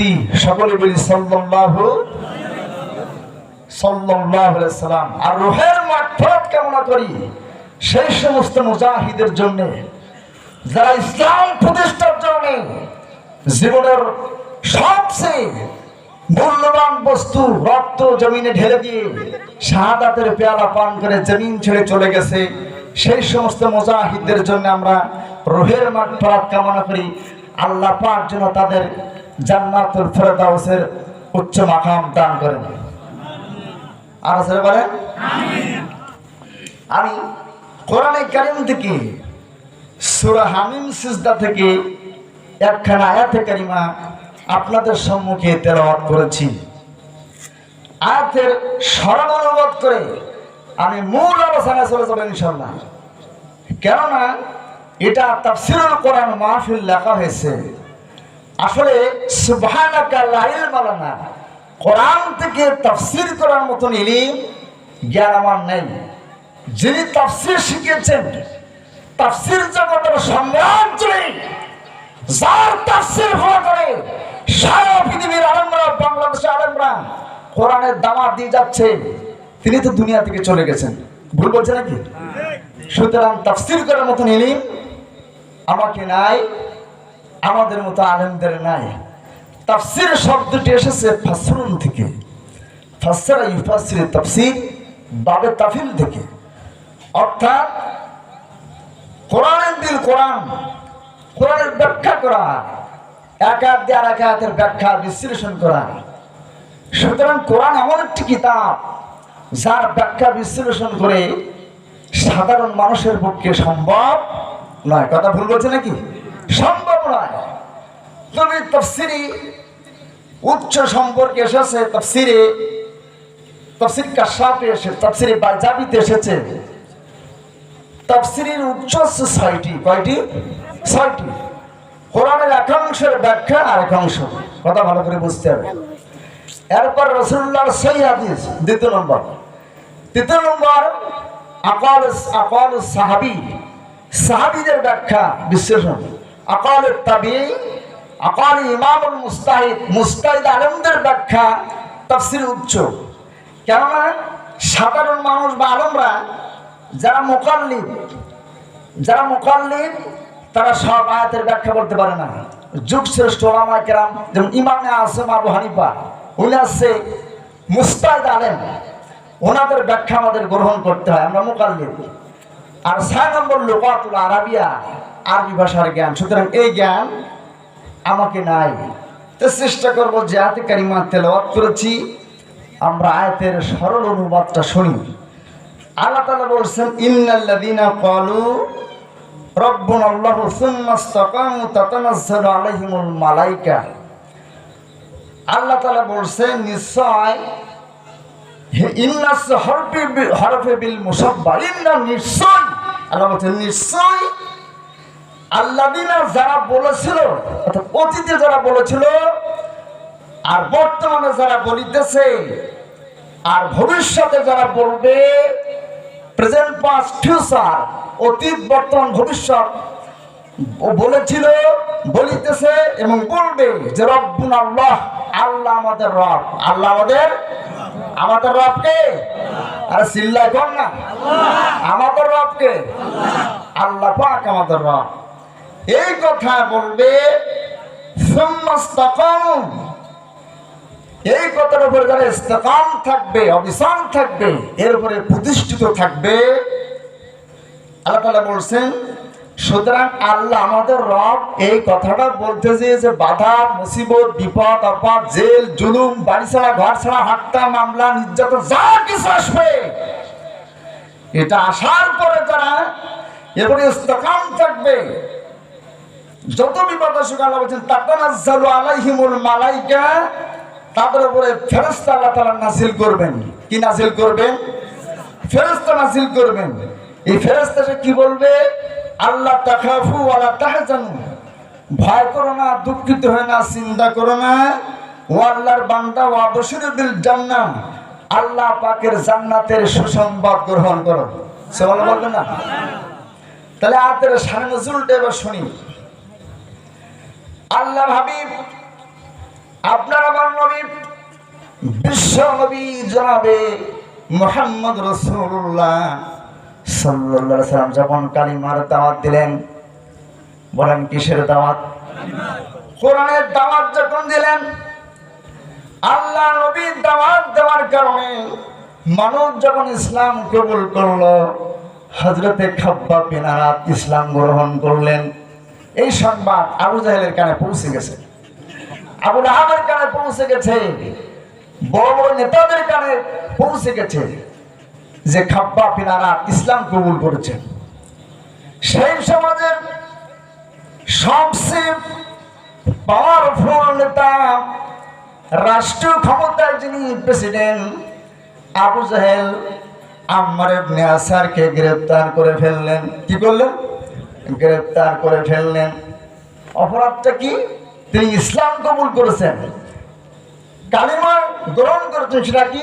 তি সকলে বলি আলাইহি সাল্লাম। আর কামনা করি সেই সমস্ত মুজাহিদের জন্য, যারা ইসলাম প্রতিষ্ঠার জন্য জীবনের সবচেয়ে মূল্যবান বস্তু রক্ত জমিনে ঢেলে দিয়ে শাহাদাতের পেয়ালা পান করে জমিন ছেড়ে চলে গেছে, সেই সমস্ত মুজাহিদদের জন্য আমরা রোহের মাগফিরাত কামনা করি। আল্লাহ পাক যেন তাদের জান্নাতুল ফেরদাউসের উচ্চ মাকাম দান করেন। আর আছে বলেন। আমি কোরআনে কারিম থেকে, সূরা হামিম সিজদা থেকে একখানা আয়াতে কারিমা আপনাদের সম্মুখে তেলাওয়াত করেছি। আয়াতের সরল অনুবাদ করে আমি মূল আলোচনায় চলে যাব ইনশাল্লাহ কেননা এটা তাফসিরুল কোরআন মাহফিল লেখা হয়েছে। আসলে কোরআন থেকে তাফসির করার মতন ইলিম, জ্ঞান আমার নেই। যিনি তাফসির শিখেছেন, তাফসির জগতের সম্রাট যার তাফসির ফলো করে সারা পৃথিবীর আলমরা, বাংলাদেশের আলমরা কোরআনের দামা দিয়ে যাচ্ছে, তিনি তো দুনিয়া থেকে চলে গেছেন। ভুল বলছে নাকি? সুতরাং তাফসির করার মতন ইলিম আমাকে নাই। আমাদের মতো আলেমদের নাই। তাফসির শব্দটি এসেছে ফাসরুন থেকে। ফাসরা ইউফাসির তাফসির বাবে তাফিল থেকে। অর্থাৎ কোরআনের দিল কোরআন, কোরআনের ব্যাখ্যা করা, এক হাত দিয়ে আর এক হাতের ব্যাখ্যা, বিশ্লেষণ করা। সুতরাং কোরআন এমন একটি কিতাব, যার ব্যাখ্যা বিশ্লেষণ করে সাধারণ মানুষের পক্ষে সম্ভব নয়। কথা ভুল বলছে নাকি? সম্ভব তবে তফসিরি উচ্চ সম্পর্কে এসেছে, তফসিরে, তফসির এসে তফসিরে বাজাবিতে এসেছে উচ্চ ছয়টি। কয়টি? ছয়টি। কোরআনের ব্যাখ্যা আর কথা ভালো করে বুঝতে হবে। এরপর রসুল্লাহর সই হাদিস, দ্বিতীয় নম্বর। তৃতীয় নম্বর আকাল আকাল সাহাবি। সাহাবিদের ব্যাখ্যা, বিশ্লেষণ। আকাল তাবি, আকাল ইমামুল মুস্তাহিদ মুস্তাহিদ আলমদের ব্যাখ্যা তাফসির উচ্চ। কেননা সাধারণ মানুষ বা আলমরা যারা মোকাল্লিদ যারা মোকাল্লিদ, তারা সব আয়াতের ব্যাখ্যা করতে পারে না। যুগ শ্রেষ্ঠ ওলামা কেরাম, যেমন ইমামে আসেম আবু হানিফা, উনি আসছে মুস্তাহিদ আলেম। ওনাদের ব্যাখ্যা আমাদের গ্রহণ করতে হয়, আমরা মোকাল্লিদ। আর ছয় নম্বর লোকাতুল আরাবিয়া আরবি ভাষার জ্ঞান। সুতরাং এই জ্ঞান আমাকে নাই। তো চেষ্টা করব যে আয়াতে কারিমা তেলাওয়াত করেছি। আমরা আয়াতের সরল অনুবাদটা শুনি। আল্লাহ তাআলা বলছেন, ইন্নাল্লাযীনা ক্বালু রব্বুনা আল্লাহু সুম্মা ইসতাকামু তাতানাজ্জালু আলাইহিমুল মালাইকা। আল্লাহ তাআলা বলছেন, নিশ্চয় ইন্নাস হরফে হরফে বিল মুসাব্বা, ইন্না নিশ্চয়। আল্লাহ বলছেন, নিশ্চয় আল্লাদিনা যারা বলেছিল অতীতে যারা বলেছিল, আর বর্তমানে যারা বলিতেছে, আর ভবিষ্যতে যারা বলবে প্রেজেন্ট পাস্ট ফিউচার অতীত, বর্তমান, ভবিষ্যৎ বলেছিল, বলিতেছে এবং বলবে যে রব্বুন আল্লাহ আল্লাহ আমাদের রব। আল্লাহ আমাদের আমাদের রবকে? আরে চিল্লা কর না। আমাদের রবকে? আল্লাহ পাক আমাদের রব। এই কথা বলবে এই কথার উপরে যারা ইস্তেকাম থাকবে অবিশ্রাম থাকবে, এর উপরে প্রতিষ্ঠিত থাকবে, আল্লাহ বলছেন, সুতরাং আল্লাহ আমাদের রব এই কথাটা বলতে যে বাধা, মুসিবত, বিপদ, আপদ, জেল, জুলুম, বাড়ি ছাড়া, ঘর ছাড়া, হত্যা, মামলা, নির্যাতন, যা কিছু আসবে, এটা আসার পরে যারা এরপরে ইস্তেকাম থাকবে যত বিপদ আসুক, আল্লাহ বলছেন তাতানাজ্জালু আলাইহিমুল মালাইকা তাদের উপরে ফেরেশতা আল্লাহ তাআলা নাজিল করবেন। কি নাজিল করবেন? ফেরেশতা নাজিল করবেন। এই ফেরেশতা কি বলবে? আল্লাহ তাখাফু ওয়ালা তাহজানু ভয় করো না, দুঃখিত হয় না, চিন্তা করো না। ও আল্লাহর বান্দা ওয়া বশির বিল জান্নাহ আল্লাহ পাকের জান্নাতের সুসংবাদ গ্রহণ করো। সে বলে বলবে না। তাহলে আতের সারে নজরুলটা এবার শুনি। আল্লাহ হাবিব আপনার আমার নবী, বিশ্ব নবী জনাবে মোহাম্মদ রসুল্লাহ সাল্লাহ সাল্লাম যখন কালিমার দাওয়াত দিলেন, বলেন কিসের দাওয়াত? কোরআনের দাওয়াত যখন দিলেন, আল্লাহ নবীর দাওয়াত দেওয়ার কারণে মানুষ যখন ইসলাম কবুল করল হজরতে খাব্বা বিনারাত ইসলাম গ্রহণ করলেন। এই সংবাদ আবু জাহেলের কানে পৌঁছে গেছে। আবু আহাবের কানে পৌঁছে গেছে। বড় বড় নেতাদের কানে পৌঁছে গেছে যে খাব্বা পিনারা ইসলাম কবুল করেছেন। সেই সমাজের সবচেয়ে পাওয়ারফুল নেতা, রাষ্ট্রীয় ক্ষমতার যিনি প্রেসিডেন্ট আবু জাহেল আম্মার ইবনে আসারকে গ্রেফতার করে ফেললেন। কি করলেন? গ্রেফতার করে ফেললেন। অপরাধটা কি? তিনি ইসলাম কবুল করেছেন। কালিমা গ্রহণ করেছেন সেটা কি?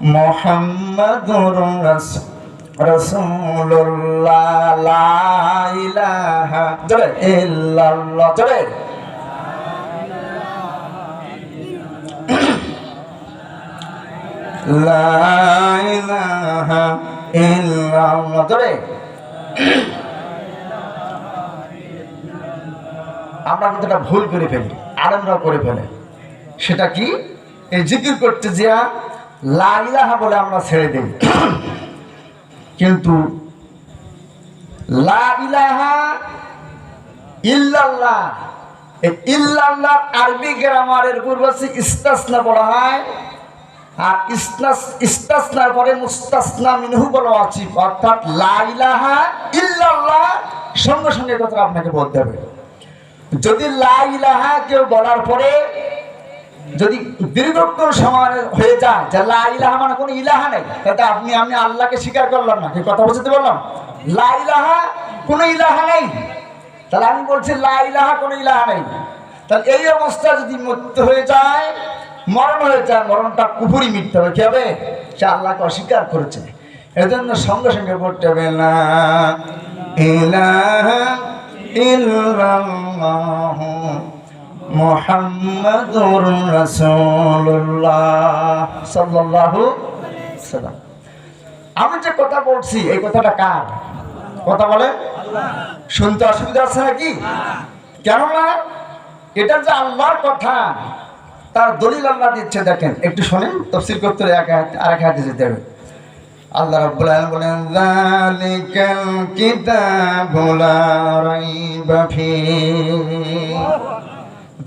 মুহাম্মাদুর রাসূল রাসূলুল্লাহ। লা ইলাহা জোরে ইল্লাল্লাহ। জোরে। আমরা কিন্তু এটা ভুল করে ফেলি, আলেমরাও করে ফেলে। সেটা কি? এই জিকির করতে যা লা ইলাহা বলে আমরা ছেড়ে দিই। কিন্তু ইল্লাল্লাহ ইল্লাল্লাহ আরবি গ্রামারের পূর্ব হচ্ছে ইস্তাসনা বলা হয় আর ইস্তাসনার পরে মুস্তাসনা মিনহু বলা আছে। অর্থাৎ লা ইলাহা ইল্লাল্লাহ। সঙ্গে সঙ্গে কথা আপনাকে বলতে হবে। যদি লা ইলাহা কেউ বলার পরে যদি দীর্ঘক্ষণ সময় হয়ে যায়, যে লা ইলাহা মানে কোনো ইলাহা নেই তাতে আপনি, আমি আল্লাহকে স্বীকার করলাম না, কি কথা বুঝতে পারলাম? লা ইলাহা কোনো ইলাহা নেই। তাহলে আমি বলছি লা ইলাহা কোনো ইলাহা নেই। তাহলে এই অবস্থা যদি মৃত্যু হয়ে যায় মরণ হয়ে যায়, মরণটা কুপুরি মিটতে হবে কি হবে? সে আল্লাহকে অস্বীকার করেছে। এজন্য সঙ্গে সঙ্গে পড়তে হবে না ইলাহা ইল্লাল্লাহ মুহাম্মাদুর রাসূলুল্লাহ সাল্লাল্লাহু সাল্লাম। আমি যে কথা বলছি, এই কথাটা কার? কথা বলে? শুনতে অসুবিধা আছে নাকি? কেননা এটা যে আল্লাহর কথা তার দলিল আল্লাহ দিচ্ছে, দেখেন, একটু শোনেন তফসিল করতে এক আর এক হাতে যেতে আল্লাহ রাব্বুল বলেন, যালিকাল কিতাবু লা রাইবা ফীহ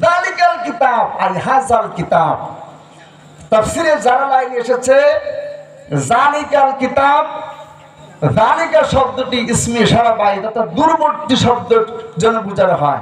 যালিকাল কিতাব আই হাজাল কিতাব। তাফসিরে জালালাইন এসেছে জালিকাল কিতাব জালিকা শব্দটি ইসমে ইশারা বাই অর্থাৎ দূরবর্তী শব্দের জন্য বোঝানো হয়।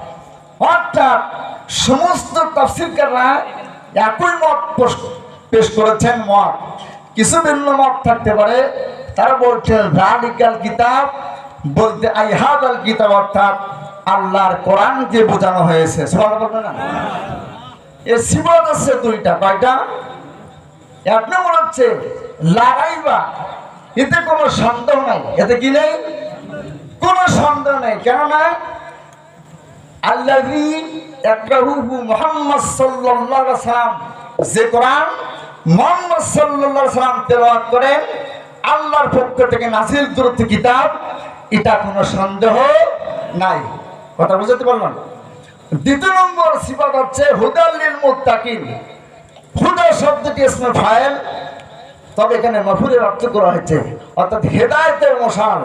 অর্থাৎ সমস্ত তাফসিরকাররা একই মত পেশ করেছেন মত। কিছু ভিন্ন মত থাকতে পারে। তারা বলছেন, রালিকাল কিতাব বলতে আইহাদ আল কিতাব অর্থাৎ আল্লাহর কোরআনকে বোঝানো হয়েছে। সবাই বলবে না? এর সিবত আছে দুইটা, কয়টা? এক নম্বর হচ্ছে, লাগাইবা। এতে কোনো সন্দেহ নাই। এতে কি নেই? কোনো সন্দেহ নেই। কেননা যে আল্লাহর পক্ষ থেকে নাজিল কৃত কিতাব, এটা কোনো সন্দেহ নাই। কথা বুঝতে পারলাম? দ্বিতীয় নম্বর সিফাত হচ্ছে হুদাল্লিল মুত্তাকিন। হুদা শব্দটি ইসমে তবে এখানে মফুরের অর্থ করা হয়েছে। অর্থাৎ হেদায়তের মশাল,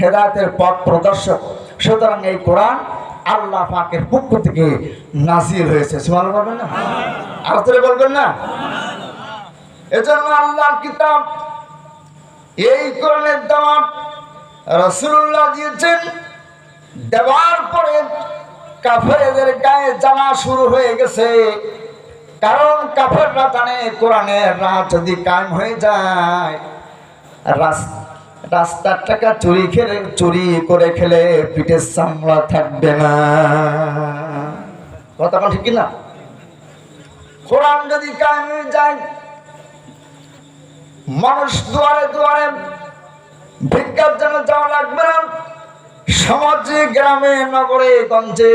হেদায়তের পথ প্রদর্শক। সুতরাং এই কোরআন আল্লাহ পাকের পক্ষ থেকে নাজিল হয়েছে। সুমান বলবেন না? আর তোরে বলবেন না? এজন্য আল্লাহর কিতাব, এই কোরআনের দাওয়াত রসুল্লাহ দিয়েছেন। দেওয়ার পরে কাফেরদের গায়ে জ্বালা শুরু হয়ে গেছে। কারণ কাফেররা জানে কোরআনের রাত যদি কায়েম হয়ে যায় রাস- রাস্তার টাকা চুরি খেলে, চুরি করে খেলে পিঠের চামড়া থাকবে না। কথা ঠিক না কোরআন যদি হয়ে যায়, মানুষ দুয়ারে দুয়ারে ভিক্ষার জন্য যাওয়া লাগবে না। সমাজে, গ্রামে, নগরে, গঞ্জে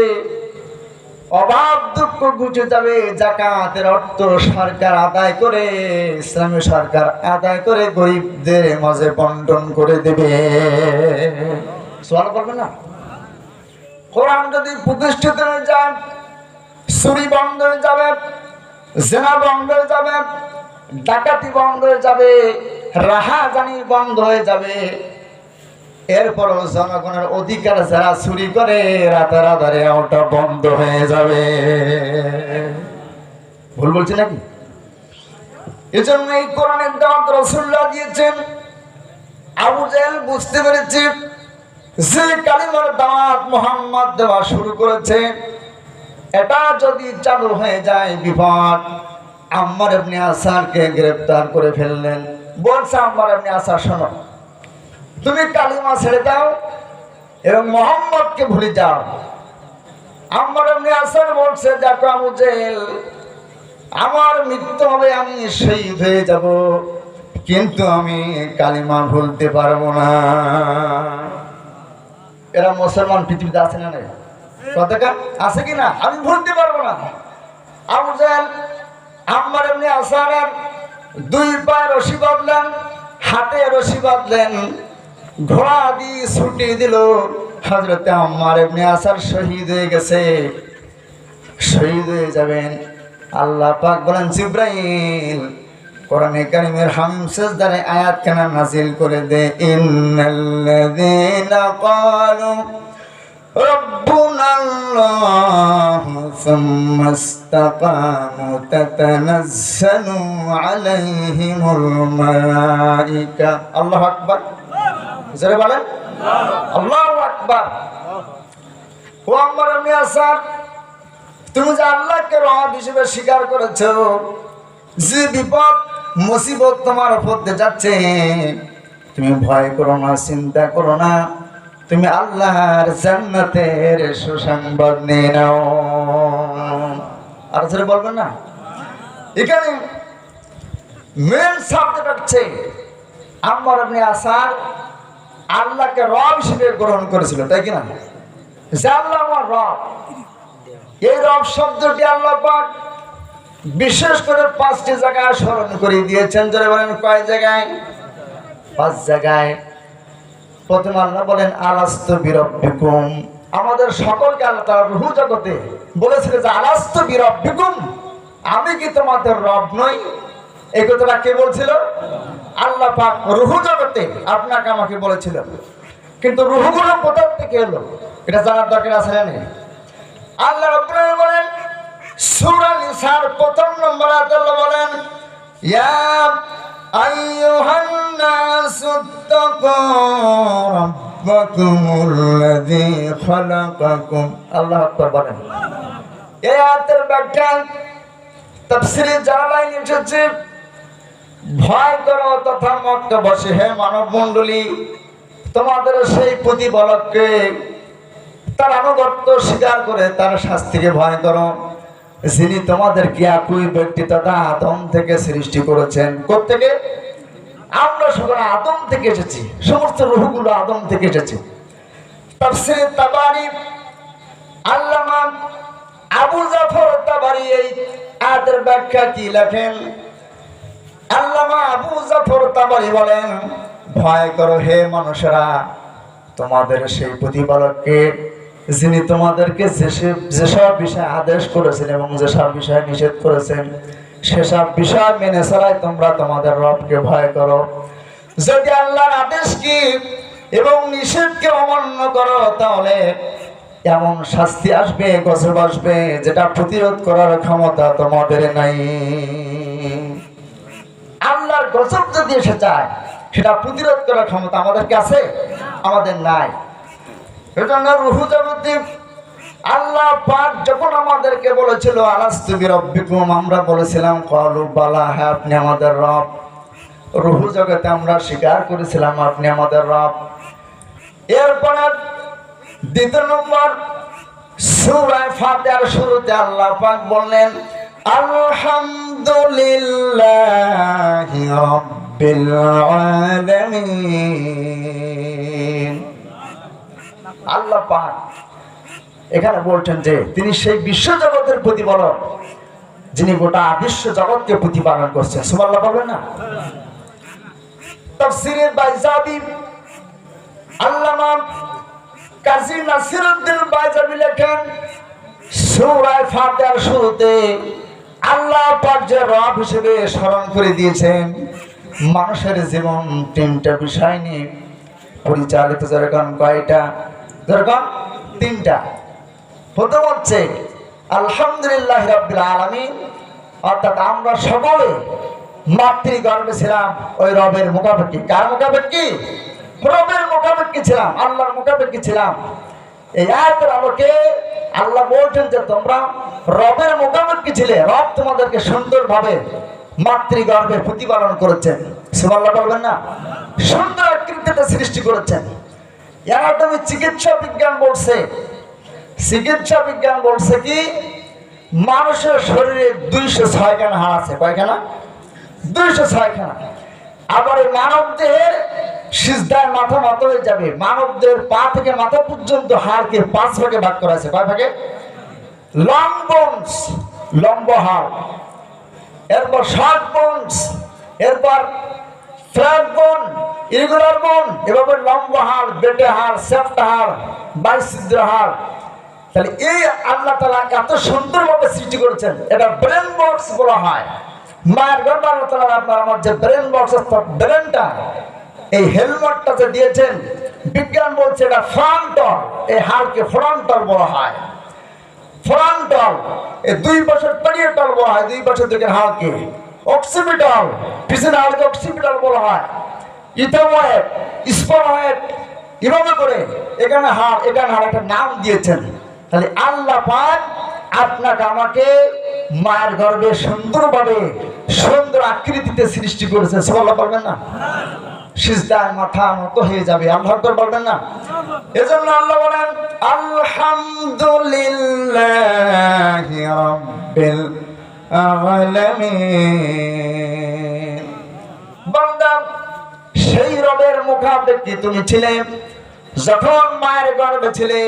অভাব দুঃখ গুছে যাবে, জাকাতের অর্থ সরকার আদায় করে, ইসলামী সরকার আদায় করে গরিবদের মাঝে বন্টন করে দেবে। সোয়াল করবে না? কোরআন যদি প্রতিষ্ঠিত হয়ে যায়, চুরি বন্ধ হয়ে যাবে, জেনা বন্ধ হয়ে যাবে, ডাকাতি বন্ধ হয়ে যাবে, রাহাজানি বন্ধ হয়ে যাবে এরপরও জনগণের অধিকার যারা চুরি করে রাতারাতারে ওটা বন্ধ হয়ে যাবে। ভুল বলছি নাকি? এজন্য এই কোরআনের দাওয়াত রসুল্লাহ দিয়েছেন, আবু জেল বুঝতে পেরেছে যে কালিমার দাওয়াত মোহাম্মদ দেওয়া শুরু করেছে, এটা যদি চালু হয়ে যায় বিপদ, আম্মার এমনি আসারকে গ্রেপ্তার করে ফেললেন। বলছে আম্মার এমনি আসার, শোনো তুমি কালিমা ছেড়ে দাও এবং মোহাম্মদকে ভুলে যাও। আমার এমনি আসার বলছে, দেখো আবু জেল আমার মৃত্যু হবে, আমি সেই হয়ে যাব। কিন্তু আমি কালিমা ভুলতে পারব না। এরা মুসলমান পৃথিবীতে আছে না কথাটা আছে কি না? আমি ভুলতে পারব না। আবু জেল আমার এমনি আসারের দুই পায়ে রশি বাঁধলেন হাতে রশি বাঁধলেন ঘোড়া দিয়ে ছুটি দিল হজরতে আম্মার এমনি আসার শহীদ হয়ে গেছে শহীদ হয়ে যাবেন আল্লাহ পাক বলেন জিব্রাইল কোরআনে কারিমের হামিম সেজদারে আয়াত কেন নাজিল করে দে ইন্নাল্লাযীনা ক্বালু ربنا الله ثم استقاموا تتنزل عليهم الملائكة الله أكبر বলেন। আল্লাহ আকবার। ও আমার মিয়া স্যার তুমি যে আল্লাহকে রব হিসেবে স্বীকার করেছ, যে বিপদ, মুসিবত তোমার দিয়ে যাচ্ছে, তুমি ভয় করো না, চিন্তা করো না, তুমি আল্লাহর জান্নাতের সুসংবাদ নিয়ে নাও। আর ধরে বলবেন না? এখানে মেন সাবজেক্ট হচ্ছে আমার আপনি আসার আল্লাহকে রব হিসেবে গ্রহণ করেছিল, তাই কিনা? যে আল্লাহ আমার রব। এই রব শব্দটি আল্লাহ পাক বিশেষ করে পাঁচটি জায়গায় স্মরণ করে দিয়েছেন। যারা বলেন, কয় জায়গায়? পাঁচ জায়গায়। প্রথম আল্লাহ বলেন, আলাস্ত বিরব্বিকুম। আমাদের সকলকে আল্লাহ তার রুহু জগতে বলেছিল যে, আলাস্ত বিরব্বিকুম। আমি কি তোমাদের রব নই? এই কথাটা কে বলছিল? আল্লাহ পাক রুহু জগতে আপনাকে আমাকে বলেছিল কিন্তু রুহুগুলো কোথা থেকে এলো? এটা জানার দরকার আছে না নেই? আল্লাহ রাব্বুল বলেন, সূরা নিসার প্রথম নম্বর আল্লাহ বলেন, ইয়া আইয়ুহান নাসু তাকু রাব্বাকুমুল্লাযী খালাকাকুম। আল্লাহ আকবার বলেন। এই আয়াতের ব্যাখ্যা তাফসীরে জালালাইন এসেছে ভয় করো তথা মক্কা বসে হে মানব মণ্ডলী তোমাদের সেই প্রতিপালককে তার আনুগত্য স্বীকার করে তার শাস্তিকে ভয় করো। যিনি তোমাদেরকে একই ব্যক্তি তথা আদম থেকে সৃষ্টি করেছেন। থেকে আমরা সকলে আদম থেকে এসেছি। সমস্ত রুহগুলো আদম থেকে এসেছে। তাফসীরে তাবারি, আল্লামা আবু জাফর তাবারি এই আয়াতের ব্যাখ্যা কি লেখেন? আল্লামা আবু জাফর তাবারি বলেন, ভয় করো হে মানুষেরা, তোমাদের সেই প্রতিপালককে, যিনি তোমাদেরকে যেসব যেসব বিষয়ে আদেশ করেছেন এবং যেসব বিষয়ে নিষেধ করেছেন সেসব বিষয় মেনে চলাই তোমরা তোমাদের রবকে ভয় করো। যদি আল্লাহর আদেশ কি এবং নিষেধকে অমান্য করো, তাহলে এমন শাস্তি আসবে, গজব আসবে, যেটা প্রতিরোধ করার ক্ষমতা তোমাদের নাই। গজব যদি এসে যায় সেটা প্রতিরোধ করার ক্ষমতা আমাদের কাছে আমাদের নাই। এজন্য রুহু জগতে আল্লাহ পাক যখন আমাদেরকে বলেছিল আলাস্তুবি রব্বিকুম আমরা বলেছিলাম, কলু বালা হ্যাঁ আপনি আমাদের রব। রুহু জগতে আমরা স্বীকার করেছিলাম, আপনি আমাদের রব। এরপরে দ্বিতীয় নম্বর, সূরা ফাতিহার শুরুতে আল্লাহ পাক বললেন রাব্বিল আলামিন। আল্লাহ পাক এখানে বলছেন যে, তিনি সেই বিশ্ব জগতের প্রতিপালক, যিনি গোটা বিশ্ব জগৎকে প্রতিপালন করছেন। সুমাল্লাহ বলবেন না? তফসিরের বাইজাবি আল্লামা কাজী নাসিরউদ্দিন বাইজাবি লেখেন সূরা ফাতিহার শুরুতে আল্লাহ পাক যে রব হিসেবে স্মরণ করে দিয়েছেন, মানুষের জীবন তিনটা বিষয় নিয়ে পরিচালিত। যেরকম কয়টা? যেরকম তিনটা। প্রথম হচ্ছে, আলহামদুলিল্লাহ রব্বিল আলামিন, অর্থাৎ আমরা সকলে মাতৃগর্ভে ছিলাম, ওই রবের মোকাবেকি কার মোকাবেকি রবের মোকাবেকি ছিলাম, আল্লাহর মোকাবেকি ছিলাম। এই আয়াতের আলোকে আল্লাহ বলছেন যে তোমরা রবের মোকাবেকি ছিলে, রব তোমাদেরকে সুন্দরভাবে মাতৃগর্ভে প্রতিপালন করেছেন। সুমাল্লাহ বলবেন না? সুন্দর আকৃতিতে সৃষ্টি করেছেন। তুমি চিকিৎসা বিজ্ঞান বলছে। চিকিৎসা বিজ্ঞান বলছে কি? মানুষের শরীরে দুইশো ছয়খানা হাড় আছে। কয়খানা? দুইশো ছয়খানা। আবার মানব দেহের সিজদায় মাথা মত হয়ে যাবে। মানবদের পা থেকে মাথা পর্যন্ত হাড়কে পাঁচ ভাগে ভাগ করা আছে কয় ভাগে? লং বোনস লম্ব হাড়। এরপর শর্ট বোনস এরপর ফ্ল্যাট বোন ইরেগুলার বোন এভাবে লম্ব হাড়, বেটে হাড় সেফটা হাড় বাইছিদ্র হাড়। তাহলে এই আল্লাহ তালা এত সুন্দরভাবে সৃষ্টি করেছেন, এটা ব্রেন বক্স বলা হয়। মায়ের গর্ব আল্লাহ তালা আপনার আমার যে ব্রেন বক্স ব্রেনটা এই হেলমেটটা যে দিয়েছেন, বিজ্ঞান বলছে এটা ফ্রন্টল, এই হাড়কে ফ্রন্টল বলা হয়। ফ্রন্টল, এই দুই বছর পেরিয়েটল বলা হয়, দুই বছর দিকের হাড়কে। অক্সিপিটাল, পিছনে হাড়কে অক্সিপিটাল বলা হয়। ইথোময়েট স্পোরয়েট এভাবে করে এখানে হাড় এখানে হাড় একটা নাম দিয়েছেন। তাহলে আল্লাহ পাক আপনাকে আমাকে মায়ের গর্ভে সুন্দরভাবে সুন্দর আকৃতিতে সৃষ্টি করেছে সবাল্লাহ পারবেন না? সিজদায় মাথা মতো হয়ে যাবে। আল্লাহ আকবার বলবেন না? এজন্য আল্লাহ বলেন, আলহামদুলিল্লাহি রাব্বিল আলামিন। বান্দা, সেই রবের মুখাপেক্ষি তুমি ছিলে। যখন মায়ের গর্ভে ছিলে,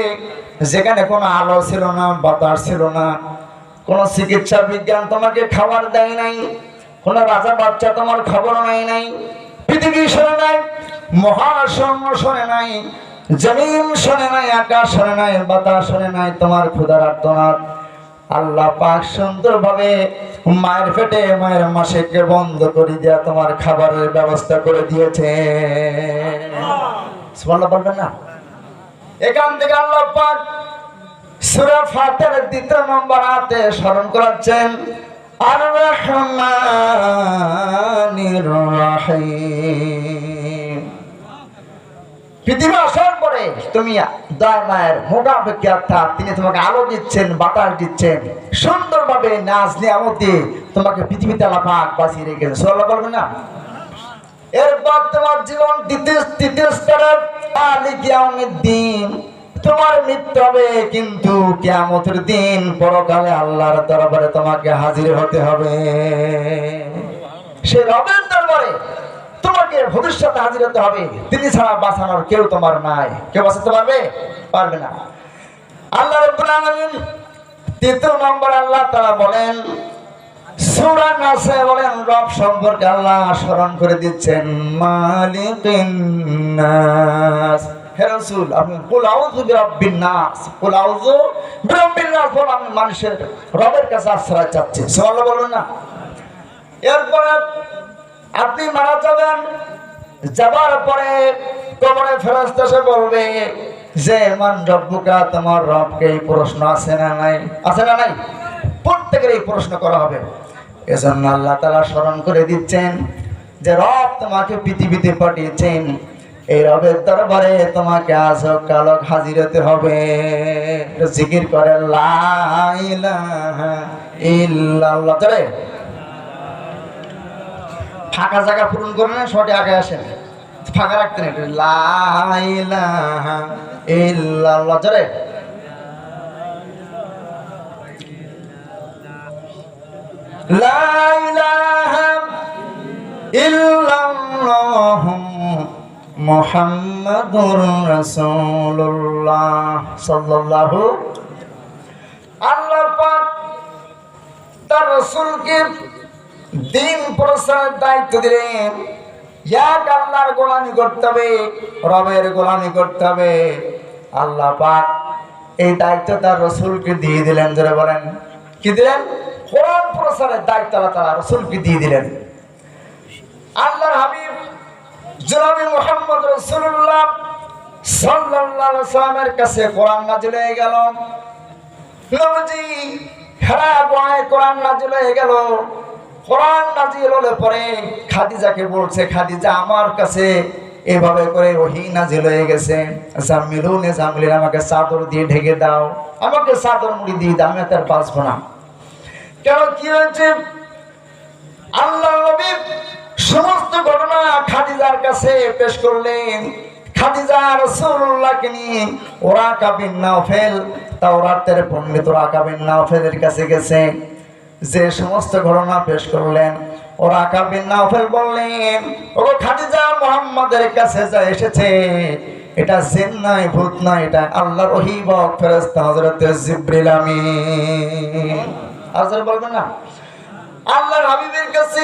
যেখানে কোনো আলো ছিল না, বাতাস ছিল না, কোনো চিকিৎসা বিজ্ঞান তোমাকে খাবার দেয় নাই, কোনো রাজা বাচ্চা তোমার খবর নাই নাই পৃথিবী শোনে নাই, মহাশূন্য শোনে নাই, জমিন শোনে নাই, আকাশ শোনে নাই, বাতাস শোনে নাই, তোমার ক্ষুধার আর্তনাদ। আল্লাহ পাক সুন্দরভাবে মায়ের পেটে, মায়ের মাসেকে বন্ধ করে দেয়া তোমার খাবারের ব্যবস্থা করে দিয়েছে। এখান থেকে আল্লাহ পাক সূরা ফাতিহার দ্বিতীয় নম্বর আয়াতে স্মরণ করাচ্ছেন পৃথিবী আসার পরে তুমি দয় মায়ের মোকাবেকি অর্থাৎ তিনি তোমাকে আলো দিচ্ছেন, বাতাস দিচ্ছেন, সুন্দরভাবে নাচ নিয়ামতি তোমাকে পৃথিবীতে আলাপাক বাঁচিয়ে রেখেছে। সোল্লা বলবে না? এরপর তোমার জীবন দ্বিতীয়, তৃতীয় স্তরে দিন। তোমার মৃত্যু হবে, কিন্তু কেয়ামতের দিন পরকালে আল্লাহর দরবারে তোমাকে হাজির হতে হবে। সে রবের দরবারে তোমাকে ভবিষ্যতে হাজির হতে হবে। তিনি ছাড়া বাঁচানোর কেউ তোমার নাই। কেউ বাঁচাতে পারবে? পারবে না। আল্লাহ রব্বুল আলামিন তৃতীয় নম্বর আল্লাহ তারা বলেন বলেন, রব সম্পর্কে আল্লাহ স্মরণ করে দিচ্ছেন, মালিকিন নাস। হে রাসূল আপনি কুল আউযু বিরাব্বিন নাস, কুল আউযু বিরাব্বিন নাস বলে আমি মানুষের রবের কাছে আশ্রয় চাচ্ছি। সুবহানাল্লাহ বলবেন না। এরপরে আপনি মারা যাবেন, যাবার পরে কবরে ফেরস্তা সে বলবে যে, মান রব্বুকা, তোমার রবকে এই প্রশ্ন আছে না নাই? আছে না নাই? প্রত্যেকের এই প্রশ্ন করা হবে। এজন্য আল্লাহ তালা স্মরণ করে দিচ্ছেন যে, রব তোমাকে পৃথিবীতে পাঠিয়েছেন এই রবের দরবারে তোমাকে আজ হোক কাল হাজির হতে হবে। জিকির করে ইল্লাল্লাহ। ফাঁকা জায়গা পূরণ করে না শর্টে আগে আসেন। ফাঁকা রাখতেন একটু লা ইলাহা ইল্লাল্লাহ। চলে লা মুহাম্মাদুর রাসূলুল্লাহ সাল্লাল্লাহু আল্লাহ পাক তার রাসূলকে দিন প্রসারের দায়িত্ব দিলেন। এক আল্লাহর গোলামি করতে হবে, রবের গোলামি করতে হবে। আল্লাহ পাক এই দায়িত্ব তার রসুলকে দিয়ে দিলেন যারা বলেন। কি দিলেন? কোরআন প্রসারের দায়িত্ব তারা রসুলকে দিয়ে দিলেন। আল্লাহর হাবিব জনাবি মোহাম্মদ রসুল্লাহ সাল্লাল্লাহু সাল্লামের কাছে কোরআন নাজিল হয়ে গেল। নবজি হ্যাঁ বয় কোরআন নাজিল হয়ে গেল। কোরআন নাজিল হলে পরে খাদিজাকে বলছে, খাদিজা, আমার কাছে এভাবে করে ওহি নাজিল হয়ে গেছে। জামিলুনে জামিলের আমাকে চাদর দিয়ে ঢেকে দাও। আমাকে চাদর মুড়ি দিয়ে দাও, আমি তার বাঁচবো না। কেন কি হয়েছে? আল্লাহ নবী সমস্ত ঘটনা খাদিজার কাছে পেশ করলেন। খাদিজা ওরা কাবিন পণ্ডিত ওরা কাবিন কাছে গেছে। যে সমস্ত ঘটনা পেশ করলেন, ওরা কাবিন বললেন ও খাদিজা মুহাম্মাদের কাছে এসেছে, এটা জিন নয়, ভূত নয়, এটা আল্লাহর ওহিবক ফেরেশতা বলবেন না? হাবিবের কাছে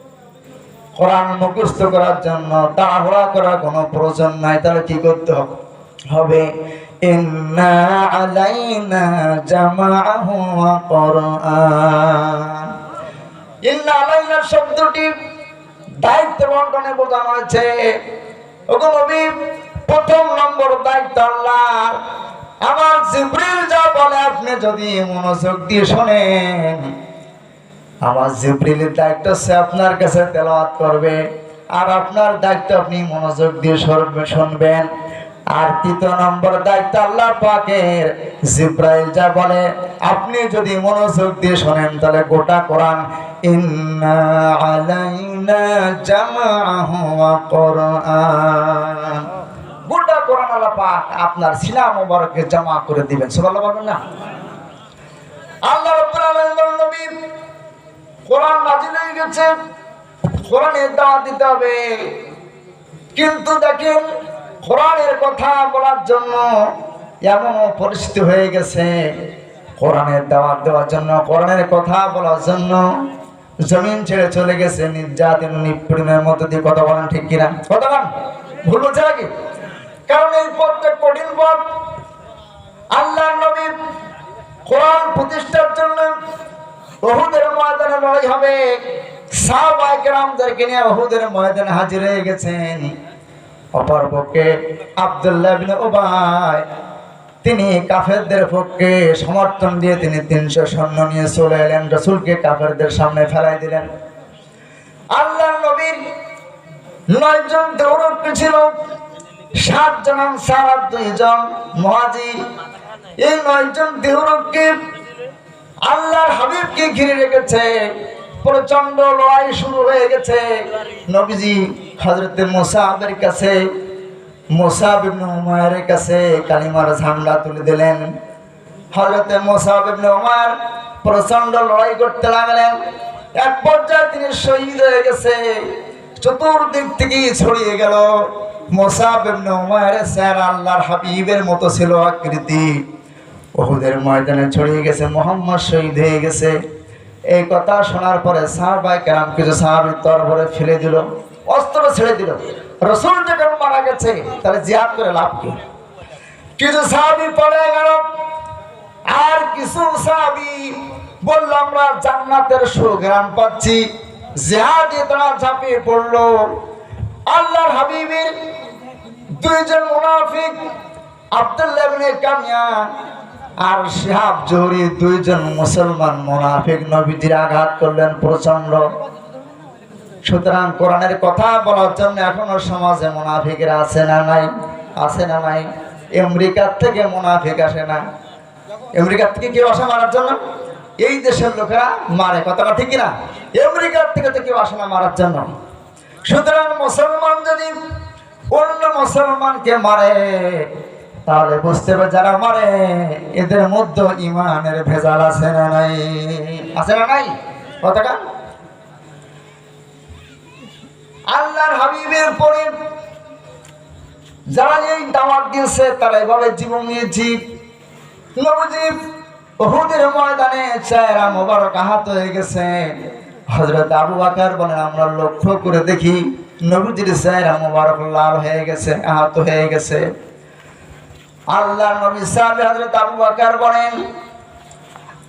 কোরআন মুখস্থ করার জন্য তাড়াহুড়া করার কোনো প্রয়োজন নাই, তাহলে কি করতে হবে? ইন্না আলাইনা জামাআহু শব্দটি দায়িত্ব বন্টনে বোঝানো হয়েছে। ওগো প্রথম নম্বর দায়িত্ব আল্লাহর। আমার জিব্রিল যা বলে, আপনি যদি মনোযোগ দিয়ে শোনেন। আমার জিব্রিলের দায়িত্ব সে আপনার কাছে তেলাওয়াত করবে। আর আপনার দায়িত্ব আপনি মনোযোগ দিয়ে শুনবেন। আর তৃতীয় নম্বর দায়িত্ব আল্লাহ পাকের। জিব্রাইল যা বলে, আপনি যদি মনোযোগ দিয়ে শোনেন, তাহলে গোটা কোরআন গোটা কোরআন আল্লাহ পাক আপনার সিনা মোবারকে জমা করে দিবেন। সুবহানাল্লাহ বলবেন না? আল্লাহ নবী কোরআন নাজিল হয়ে গেছে। কোরআনের দাওয়াত দিতে হবে। কিন্তু দেখেন, কোরআনের কথা বলার জন্য এমন পরিস্থিতি হয়ে গেছে। কোরআনের দাওয়াত দেওয়ার জন্য, কোরআনের কথা বলার জন্য জমিন ছেড়ে চলে গেছে। নির্যাতন নিপীড়নের মধ্যে দিয়ে কথা বলেন ঠিক কিনা? কথা বলেন। ভুল বলছে নাকি? কারণ এই পথটা কঠিন পথ আল্লাহ নবী কোরআন প্রতিষ্ঠার জন্য বহুদের ময়দানে লড়াই হবে। সাহাবায়ে কেরামদেরকে নিয়ে বহুদের ময়দানে হাজির হয়ে গেছেন। অপর পক্ষে আব্দুল্লাহ উবাই, তিনি কাফেরদের পক্ষে সমর্থন দিয়ে তিনি তিনশো সৈন্য নিয়ে চলে এলেন, রসুলকে কাফেরদের সামনে ফেলাই দিলেন। আল্লাহ নবীর নয়জন দৌড়কে ছিল, সাত জন আনসার আর দুইজন মহাজির। এই নয়জন দেহরক্ষী আল্লাহর হাবিবকে ঘিরে রেখেছে। প্রচণ্ড লড়াই শুরু হয়ে গেছে। নবীজি হজরতে মোসাহের কাছে মোসাব ইবনে উমায়ের কাছে কালিমার ঝান্ডা তুলে দিলেন। হজরতে মোসাব ইবনে উমার প্রচণ্ড লড়াই করতে লাগলেন। এক পর্যায়ে তিনি শহীদ হয়ে গেছে। চতুর্দিক থেকে ছড়িয়ে গেল। মোসাব ইবনে উমায়ের স্যার আল্লাহর হাবিবের মতো ছিল আকৃতি। ওহুদের ময়দানে ছড়িয়ে গেছে, মোহাম্মদ শহীদ হয়ে গেছে। এই কথা শোনার পরে সাহাবাই কেরাম কিছু সাহাবির তরফরে ফেলে দিল, অস্ত্র ছেড়ে দিল। রসুল যখন মারা গেছে, তাহলে জিয়াদ করে লাভ কি? কিছু সাহাবি পড়ে গেল, আর কিছু সাহাবি বলল, আমরা জান্নাতের সুগ্রাম পাচ্ছি। জেহাদে তারা ঝাঁপিয়ে পড়ল। আল্লাহর হাবিবের দুইজন মুনাফিক, আব্দুল্লাহ কামিয়া আর শিহাব জহুরি দুইজন মুসলমান মুনাফিক নবীজির আঘাত করলেন প্রচণ্ড সুতরাং কোরআনের কথা বলার জন্য এখনও সমাজে মুনাফিকেরা আছে না নাই? আছে না নাই? আমেরিকার থেকে মুনাফিক আসে না। আমেরিকার থেকে কেউ আসে মারার জন্য? এই দেশের লোকেরা মারে, কথাটা ঠিক না আমেরিকার থেকে তো কেউ আসে না মারার জন্য। সুতরাং মুসলমান যদি অন্য মুসলমানকে মারে তাহলে বুঝতে হবে যারা মারে, এদের মধ্যে ইমানের ভেজাল আছে না নাই? আছে না নাই? কথাটা? আল্লাহর হাবিবের পরে যারা এই দাওয়াত দিয়েছে তারা এভাবে জীবন নিয়েছি। নবজি বহুদের ময়দানে চেহারা মোবারক আহত হয়ে গেছে। হজরত আবু বাকার বলেন, আমরা লক্ষ্য করে দেখি নবজির চেহারা মোবারক লাল হয়ে গেছে, আহত হয়ে গেছে। আল্লাহ নবী সাহেব হজরত আবু বাকার বলেন,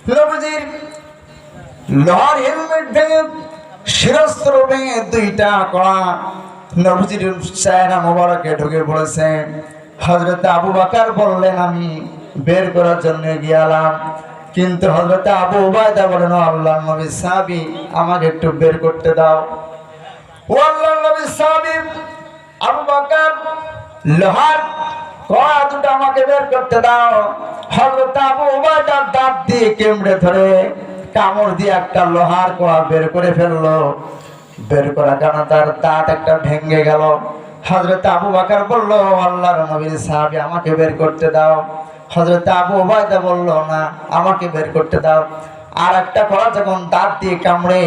নবজির লোহার হেলমেট ভেঙে, শিরস্ত্র ভেঙে দুইটা কড়া নবজির চায়না মোবারকে ঢুকে পড়েছে। হজরত আবু বাকার বললেন, আমি বের করার জন্য গিয়ালাম। কিন্তু হজরত আবু উবায়দা বলেন "ও আল্লাহ নবী সাহাবি, আমাকে একটু বের করতে দাও। ও আল্লাহ নবী সাহাবি, আবু বাকার লোহার আমাকে বের করতে দাও। হজরত আবু দাঁত দিয়ে কেমড়ে ধরে কামড় দিয়ে একটা লোহার বের করে ফেলল। বের করা তার দাঁত একটা ভেঙে গেল। আবু আল্লাহর আমাকে বের করতে দাও। আবু ওবায়দা বলল, না, আমাকে বের করতে দাও। আর একটা কড়া যখন দাঁত দিয়ে কামড়ে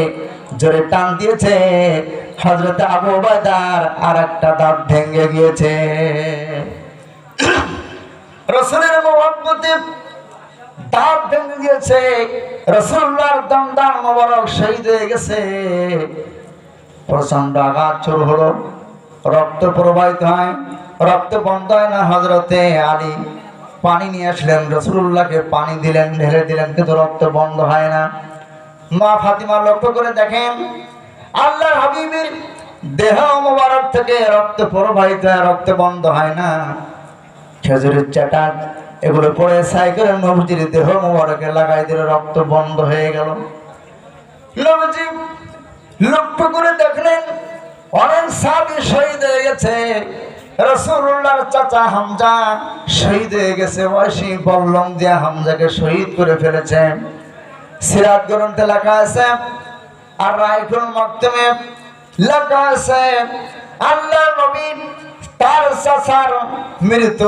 জোরে টান দিয়েছে হজরত আবু ওবায়দার আর একটা দাঁত ভেঙে গিয়েছে। রসুলের মোহাম্মতে দাঁত ভেঙে গিয়েছে রসুল্লার দম দান মোবারক শহীদ হয়ে গেছে। প্রচণ্ড আঘাত শুরু হলো। রক্ত প্রবাহিত হয়, রক্ত বন্ধ হয় না হজরতে আলী। পানি নিয়ে আসলেন, রসুল্লাহকে পানি দিলেন, ঢেলে দিলেন, কিন্তু রক্ত বন্ধ হয় না। মা ফাতিমা লক্ষ্য করে দেখেন আল্লাহ হাবিবের দেহ মোবারক থেকে রক্ত প্রবাহিত হয়, রক্ত বন্ধ হয় না। খেজুরের চাটা এগুলো পরে সাইকেল নবজির দেহ মোবারকে লাগাই দিল, রক্ত বন্ধ হয়ে গেল। নবজি লক্ষ্য করে দেখলেন অনেক সাবি শহীদ হয়ে গেছে। রসুল্লাহর চাচা হামজা শহীদ হয়ে গেছে দিয়া শহীদ করে ফেলেছে। লেখা আছে, আর লেখা আছে আল্লাহ নবী তার চাচার মৃত